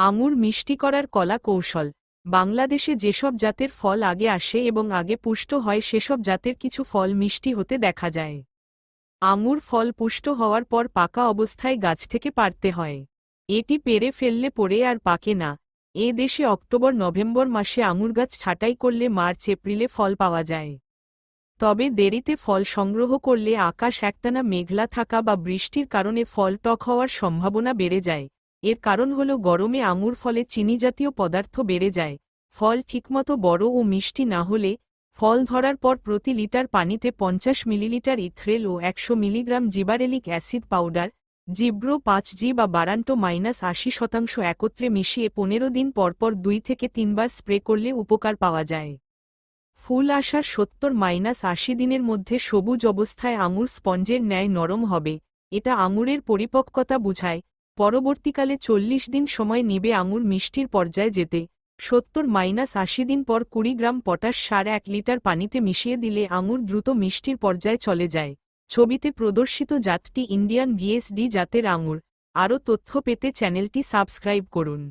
আঙুর মিষ্টি করার কলা কৌশল। বাংলাদেশে যেসব জাতের ফল আগে আসে এবং আগে পুষ্ট হয়, সেসব জাতের কিছু ফল মিষ্টি হতে দেখা যায়। আঙুর ফল পুষ্ট হওয়ার পর পাকা অবস্থায় গাছ থেকে পারতে হয়। এটি পেরে ফেললে পড়ে আর পাকে না। এ দেশে অক্টোবর, নভেম্বর মাসে আঙুর গাছ ছাঁটাই করলে মার্চ, এপ্রিলে ফল পাওয়া যায়। তবে দেরিতে ফল সংগ্রহ করলে আকাশ একটানা মেঘলা থাকা বা বৃষ্টির কারণে ফল টক হওয়ার সম্ভাবনা বেড়ে যায়। এর কারণ হল গরমে আঙুর ফলে চিনিজাতীয় পদার্থ বেড়ে যায়, ফল ঠিকমতো বড় ও মিষ্টি না হলে, ফল ধরার পর প্রতি লিটার পানিতে পঞ্চাশ মিলিলিটার ইথ্রেল ও একশো মিলিগ্রাম জিবারেলিক অ্যাসিড পাউডার, জিব্রো পাঁচ জি বা বারান্টো মাইনাস আশি শতাংশ একত্রে মিশিয়ে পনেরো দিন পরপর দুই থেকে তিনবার স্প্রে করলে উপকার পাওয়া যায়। ফুল আসার সত্তর মাইনাস আশি দিনের মধ্যে সবুজ অবস্থায় আঙুর স্পঞ্জের ন্যায় নরম হবে, এটা আঙুরের পরিপক্কতা বুঝায় পরবর্তীকালে চল্লিশ দিন সময় নিবে আঙুর মিষ্টির পর্যায়ে যেতে। সত্তর মাইনাস আশি দিন পর কুড়ি গ্রাম পটাশ সার এক লিটার পানিতে মিশিয়ে দিলে আঙুর দ্রুত মিষ্টির পর্যায়ে চলে যায়। ছবিতে প্রদর্শিত জাতটি ইন্ডিয়ান ভিএসডি জাতের আঙুর। আরও তথ্য পেতে চ্যানেলটি সাবস্ক্রাইব করুন।